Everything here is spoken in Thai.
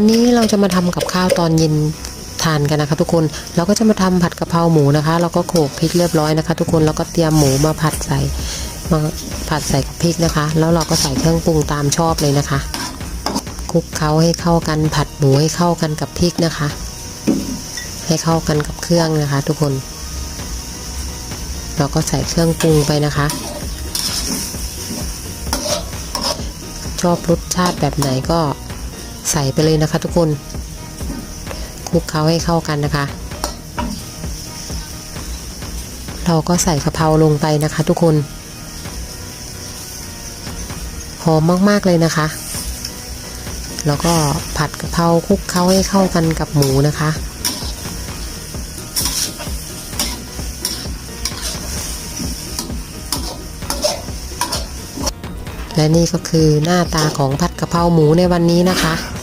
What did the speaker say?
วันนี้เราจะมาทำกับข้าวตอนเย็นทานกันนะคะ ทุกคนเราก็จะมาทำผัดกะเพราหมูนะคะ เราก็โขลกพริกเรียบร้อยนะคะ ทุกคนแล้วก็เตรียมหมูมาผัดใส่มาผัดใส่กับพริกนะคะ แล้วเราก็ใส่เครื่องปรุงตามชอบเลยนะคะคลุกเคล้าให้เข้ากันผัดหมูให้เข้ากันกับพริกนะคะ ให้เข้ากันกับเครื่องนะคะ ทุกคน เราก็ใส่เครื่องปรุงไปนะคะ ชอบรสชาติแบบไหนก็ ใส่ไปเลยนะคะทุกคนคลุกเคล้าให้เข้ากันนะคะ เราก็ใส่กะเพราลงไปนะคะทุกคนหอมมากๆเลยนะคะ แล้วก็ผัดกะเพราคลุกเคล้าให้เข้ากันกับหมูนะคะและนี่ก็คือหน้าตาของผัดกะเพราหมูในวันนี้นะคะ